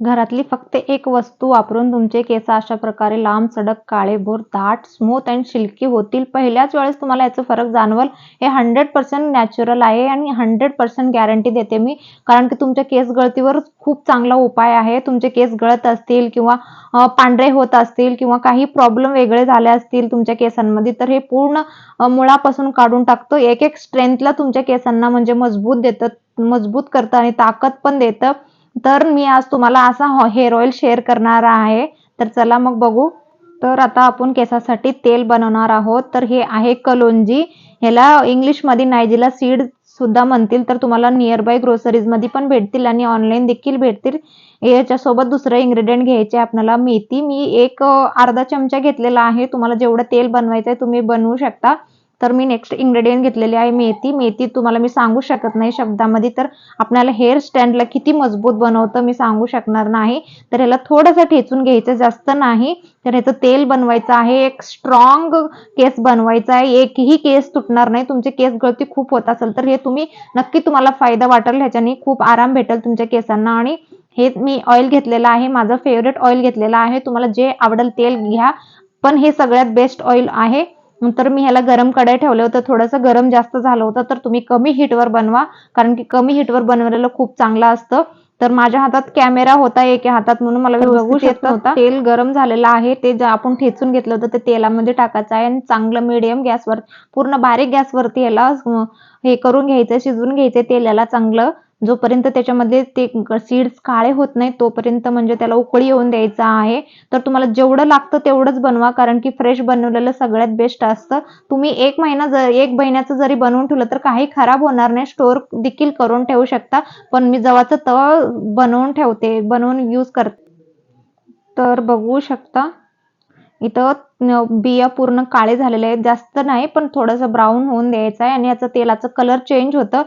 घरातली फक्त एक वस्तू वापरून तुमचे केस अशा प्रकारे लांब सडक काळेभोर दाट स्मूथ अँड शिल्की होतील. पहिल्याच वेळेस तुम्हाला याचा फरक जाणवल. हे हंड्रेड पर्सेंट नॅचरल आहे आणि हंड्रेड पर्सेंट गॅरंटी देते मी. कारण की तुमच्या केस गळतीवर खूप चांगला उपाय आहे. तुमचे केस गळत असतील किंवा पांढरे होत असतील किंवा काही प्रॉब्लेम वेगळे झाले असतील तुमच्या केसांमध्ये तर हे पूर्ण मुळापासून काढून टाकतो. एक एक स्ट्रेंथला तुमच्या केसांना म्हणजे मजबूत देतं मजबूत करतं आणि ताकद पण देतं. तर मी आज तुम्हाला असा हेअर ऑइल शेअर करणार आहे. तर चला मग बघू. तर आता आपण केसासाठी तेल बनवणार आहोत. तर हे आहे कलोंजी. ह्याला इंग्लिशमध्ये नायजीला सीड सुद्धा म्हणतील. तर तुम्हाला नियर बाय ग्रोसरीजमध्ये पण भेटतील आणि ऑनलाईन देखील भेटतील. याच्यासोबत दुसरं इन्ग्रेडियंट घ्यायचे आपल्याला मेथी. मी एक अर्धा चमचा घेतलेला आहे. तुम्हाला जेवढं तेल बनवायचं आहे तुम्ही बनवू शकता. तर मी नेक्स्ट इन्ग्रेडियंट घेतलेली आहे मेथी. मेथी तुम्हाला मी सांगू शकत नाही शब्दामध्ये तर आपल्याला हेअर स्टँडला किती मजबूत बनवतं मी सांगू शकणार नाही. तर ह्याला थोडंसं ठेचून घ्यायचं जास्त नाही. तर ह्याचं तेल बनवायचं आहे एक स्ट्रॉंग केस बनवायचा आहे. एकही केस तुटणार नाही. तुमचे केस गळती खूप होत असेल तर हे तुम्ही नक्की तुम्हाला फायदा वाटेल. ह्याच्याने खूप आराम भेटेल तुमच्या केसांना. आणि हे मी ऑइल घेतलेलं आहे माझं फेवरेट ऑइल घेतलेलं आहे. तुम्हाला जे आवडेल तेल घ्या. पण हे सगळ्यात बेस्ट ऑइल आहे. तर मी ह्याला गरम कढई ठेवलं होतं. थोडंसं गरम जास्त झालं होतं तर तुम्ही कमी हीटवर बनवा. कारण की कमी हीटवर बनवलेलं खूप चांगलं असतं. तर माझ्या हातात कॅमेरा होता एका हातात म्हणून मला बघू येत नव्हता. तेल गरम झालेलं आहे. ते जे आपण ठेचून घेतलं होतं ते तेलामध्ये टाकायचं आहे आणि चांगलं मिडियम गॅसवर पूर्ण बारीक गॅसवरती याला हे करून घ्यायचं शिजवून घ्यायचं तेल याला चांगलं. जोपर्यंत त्याच्यामध्ये ते सीड्स काळे होत नाही तोपर्यंत म्हणजे त्याला उकळी येऊन द्यायचा आहे. तर तुम्हाला जेवढं लागतं तेवढंच बनवा कारण की फ्रेश बनवलेलं सगळ्यात बेस्ट असतं. तुम्ही एक महिना जर एक महिन्याचं जरी बनवून ठेवलं तर काही खराब होणार नाही. स्टोअर देखील करून ठेवू शकता. पण मी जवाचं तवा बनवून ठेवते बनवून यूज करते तर बघू शकता. इथं बिया पूर्ण काळे झालेले आहेत. जास्त नाही पण थोडंसं ब्राऊन होऊन द्यायचं आहे. आणि याचं तेलाचं कलर चेंज होतं.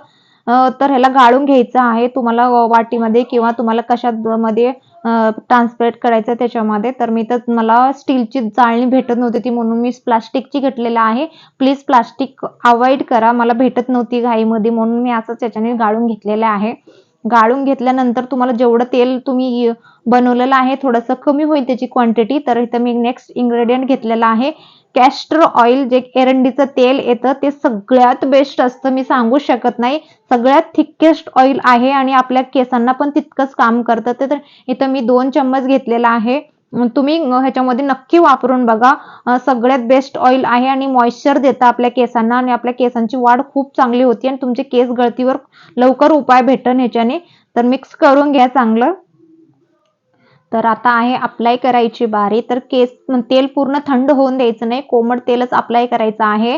तर ह्याला गाळून घ्यायचं आहे तुम्हाला वाटीमध्ये किंवा तुम्हाला कशामध्ये ट्रान्सपरेट करायचं त्याच्यामध्ये. तर मी तर मला स्टीलची चाळणी भेटत नव्हती ती म्हणून मी प्लास्टिकची घेतलेलं आहे. प्लीज प्लास्टिक अवॉइड करा. मला भेटत नव्हती घाईमध्ये म्हणून मी असंच याच्याने गाळून घेतलेलं आहे. गाळून घेतल्यानंतर तुम्हाला जेवढं तेल तुम्ही बनवलेलं आहे थोडंसं कमी होईल त्याची क्वांटिटी तर इथं मी नेक्स्ट इन्ग्रेडियंट घेतलेला आहे. कॅस्टर ऑइल जे एरंडीचं तेल येतं ते सगळ्यात बेस्ट असतं. मी सांगू शकत नाही. सगळ्यात थिकेस्ट ऑइल आहे आणि आपल्या केसांना पण तितकंच काम करतं. ते तर इथं मी दोन चम्मच घेतलेला आहे. तुम्ही ह्याच्यामध्ये नक्की वापरून बघा. सगळ्यात बेस्ट ऑइल आहे आणि मॉइश्चर देतं आपल्या केसांना आणि आपल्या केसांची वाढ खूप चांगली होती आणि तुमचे केस गळतीवर लवकर उपाय भेटन ह्याच्याने. तर मिक्स करून घ्या चांगलं. तर आता आहे अप्लाय करायची बारी. तर केस तेल पूर्ण थंड होऊन द्यायचं नाही. कोमट तेलच अप्लाय करायचं आहे.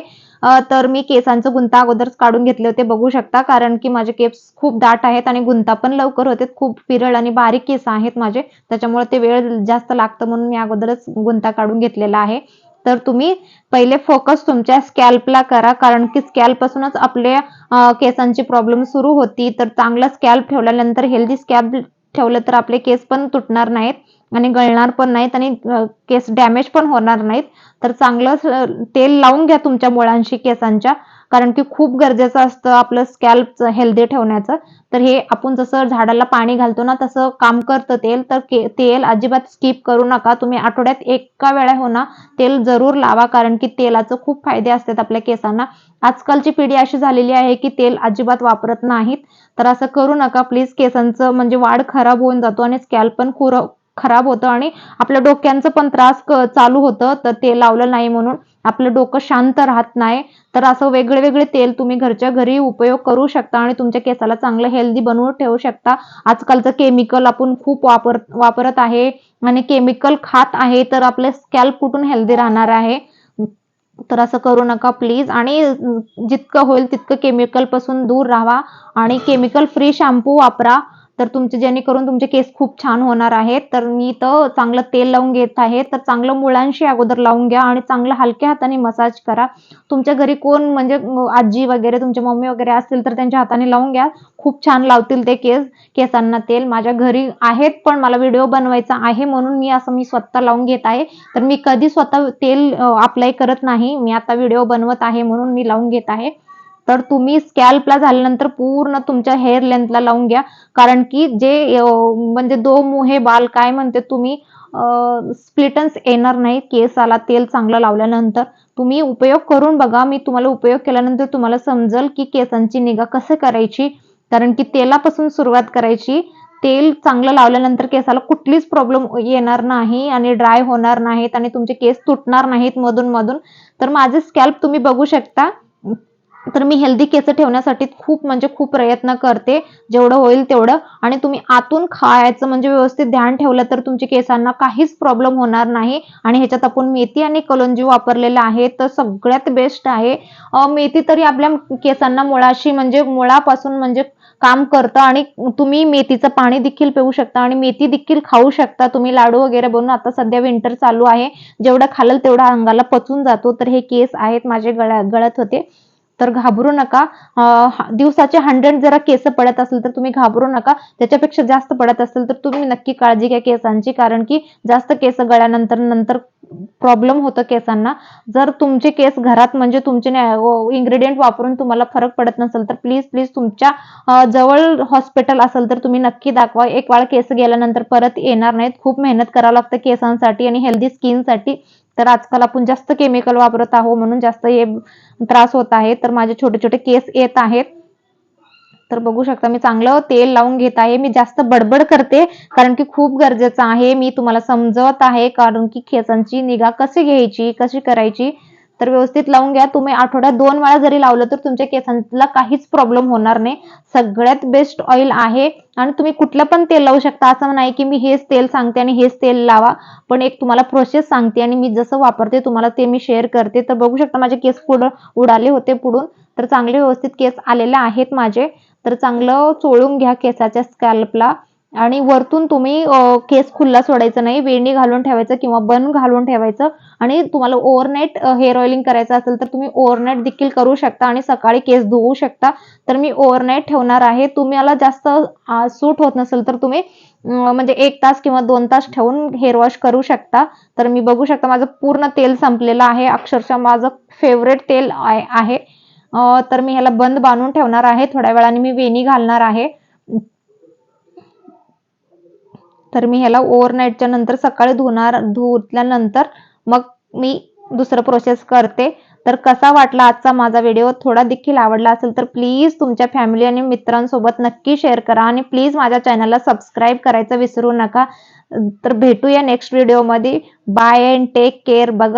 तर मी केसांचं गुंता अगोदरच काढून घेतले होते बघू शकता. कारण की माझे केस खूप दाट आहेत आणि गुंता पण लवकर होते. खूप विरळ आणि बारीक केस आहेत माझे. त्याच्यामुळे ते वेळ जास्त लागतं म्हणून मी अगोदरच गुंता काढून घेतलेला आहे. तर तुम्ही पहिले फोकस तुमच्या स्कॅल्पला करा. कारण की स्कॅल्पपासूनच आपले आपल्या केसांची प्रॉब्लेम सुरू होती. तर चांगला स्कॅल्प ठेवल्यानंतर हेल्दी स्कॅल्प ठेवलं तर आपले केस पण तुटणार नाहीत. आणि गळणार पण नाहीत आणि केस डॅमेज पण होणार नाहीत. तर चांगलं तेल लावून घ्या तुमच्या मुळांशी केसांच्या कारण की खूप गरजेचं असतं आपलं स्कॅल्प हेल्दी ठेवण्याचं. तर हे आपण जसं झाडाला पाणी घालतो ना तसं काम करतं तेल. तर के तेल अजिबात स्किप करू नका. तुम्ही आठवड्यात एका वेळा हो ना तेल जरूर लावा कारण की तेलाचं खूप फायदे असतात आपल्या केसांना. आजकालची पिढी अशी झालेली आहे की तेल अजिबात वापरत नाहीत. तर असं करू नका प्लीज केसांचं म्हणजे वाढ खराब होऊन जातो आणि स्कॅल्प पण खुर खराब होतं आणि आपल्या डोक्यांचं पण त्रास चालू होतं तर ते लावलं नाही म्हणून आपलं डोकं शांत राहत नाही. तर असं वेगळे वेगळे तेल तुम्ही घरच्या घरी उपयोग करू शकता आणि तुमच्या केसाला चांगलं हेल्दी बनवून ठेवू शकता. आजकालचं केमिकल आपण खूप वापर वापरत आहे आणि केमिकल खात आहे तर आपले स्कॅल्प कुठून हेल्दी राहणार आहे? तर असं करू नका प्लीज आणि जितकं होईल तितकं केमिकलपासून दूर राहा आणि केमिकल फ्री शॅम्पू वापरा. तर तुमचे जेणेकरून तुमचे केस खूप छान होणार आहेत. तर मी तर चांगलं तेल लावून घेत आहे. तर चांगलं मुळांशी अगोदर लावून घ्या आणि चांगलं हलक्या हाताने मसाज करा. तुमच्या घरी कोण म्हणजे आजी वगैरे तुमची मम्मी वगैरे असतील तर त्यांच्या हाताने लावून घ्या. खूप छान लावतील ते केस केसांना तेल. माझ्या घरी आहेत पण मला व्हिडिओ बनवायचा आहे म्हणून मी असं मी स्वतः लावून घेत आहे. तर मी कधी स्वतः तेल अप्लाय करत नाही. मी आता व्हिडिओ बनवत आहे म्हणून मी लावून घेत आहे. तर तुम्ही स्कॅल्पला झाल्यानंतर पूर्ण तुमच्या हेअर लेंथला लावून घ्या. कारण की जे म्हणजे दो मुहे बाल काय म्हणते तुम्ही स्प्लिटन्स येणार नाही. केसाला तेल चांगलं लावल्यानंतर तुम्ही उपयोग करून बघा. मी तुम्हाला उपयोग केल्यानंतर तुम्हाला समजेल की केसांची निगा कसं करायची. कारण की तेलापासून सुरुवात करायची. तेल चांगलं लावल्यानंतर केसाला कुठलीच प्रॉब्लेम येणार नाही आणि ड्राय होणार नाहीत आणि तुमचे केस तुटणार नाहीत मधून मधून. तर माझे स्कॅल्प तुम्ही बघू शकता. तर मी हेल्दी केस ठेवण्यासाठी खूप म्हणजे खूप प्रयत्न करते. जेवढं होईल तेवढं. आणि तुम्ही आतून खायचं म्हणजे व्यवस्थित ध्यान ठेवलं तर तुमच्या केसांना काहीच प्रॉब्लेम होणार नाही. आणि ह्याच्यात आपण मेथी आणि कलोंजी वापरलेलं आहे. तर सगळ्यात बेस्ट आहे. मेथी तरी आपल्या केसांना मुळाशी म्हणजे मुळापासून म्हणजे काम करतं. आणि तुम्ही मेथीचं पाणी देखील पिऊ शकता. आणि मेथी देखील खाऊ शकता. तुम्ही लाडू वगैरे बनवून आता सध्या विंटर चालू आहे. जेवढं खाल तेवढा अंगाला पचून जातो. तर हे केस आहेत माझे गळ्या गळत होते. तर घाबरू नका. दिवसाचे हंड्रेड जरा केस पडत असेल तर तुम्ही घाबरू नका. त्याच्यापेक्षा जास्त पडत असेल तर तुम्ही नक्की काळजी घ्या केसांची कारण की जास्त केस गळ्यानंतर नंतर प्रॉब्लेम होतं केसांना. जर तुमचे केस घरात म्हणजे तुमचे इन्ग्रेडियंट वापरून तुम्हाला फरक पडत नसेल तर प्लीज प्लीज तुमच्या जवळ हॉस्पिटल असेल तर तुम्ही नक्की दाखवा. एक वेळा केस गेल्यानंतर परत येणार नाहीत. खूप मेहनत करावं लागतं केसांसाठी आणि हेल्दी स्किनसाठी तर आजकाल आपण जास्त केमिकल वापरत आहोत म्हणून जास्त हे त्रास होत आहे. तर माझे छोटे छोटे केस येत आहेत. तर बघू शकता मी चांगलं तेल लावून घेत आहे. मी जास्त बडबड करते कारण की खूप गरजेचं आहे. मी तुम्हाला समजवत आहे कारण की केसांची निगा कशी घ्यायची कशी करायची? तर व्यवस्थित लावून घ्या. तुम्ही आठवड्यात दोन वेळा जरी लावलं तर तुमच्या केसांना काहीच प्रॉब्लेम होणार नाही. सगळ्यात बेस्ट ऑइल आहे. आणि तुम्ही कुठलं पण तेल लावू शकता. असं नाही की मी हेच तेल सांगते आणि हेच तेल लावा. पण एक तुम्हाला प्रोसेस सांगते आणि मी जसं वापरते तुम्हाला ते मी शेअर करते. तर बघू शकता माझे केस पुढं उडाले होते पुढून. तर चांगले व्यवस्थित केस आलेले आहेत माझे. तर चांगलं चोळून घ्या केसाच्या स्कॅल्पला आणि वरतून तुम्ही केस खुल्ला सोडायचं नाही वेणी घालून ठेवायचं किंवा बन घालून ठेवायचं आणि तुम्हाला ओव्हरनाईट हेअर ऑइलिंग करायचं असेल तर तुम्ही ओव्हरनाईट देखील करू शकता आणि सकाळी केस धुवू शकता. तर मी ओव्हरनाईट ठेवणार आहे. तुम्हाला जास्त सूट होत नसेल तर तुम्ही म्हणजे एक तास किंवा दोन तास ठेवून हेअर वॉश करू शकता. तर मी बघू शकता माझं पूर्ण तेल संपलेलं आहे. अक्षरशः माझं फेवरेट तेल आहे तर मी ह्याला बंद बांधून ठेवणार आहे. थोड्या वेळाने मी वेणी घालणार आहे. तर मी ह्याला ओव्हरनाईटच्या नंतर सकाळी धुणार धुतल्यानंतर मग मी दुसरं प्रोसेस करते. तर कसा वाटला आजचा माझा व्हिडिओ थोडा देखील आवडला असेल तर प्लीज तुमच्या फॅमिली आणि मित्रांसोबत नक्की शेअर करा आणि प्लीज माझ्या चॅनलला सबस्क्राईब करायचं विसरू नका. तर भेटूया नेक्स्ट व्हिडिओमध्ये बाय अँड टेक केअर बघा.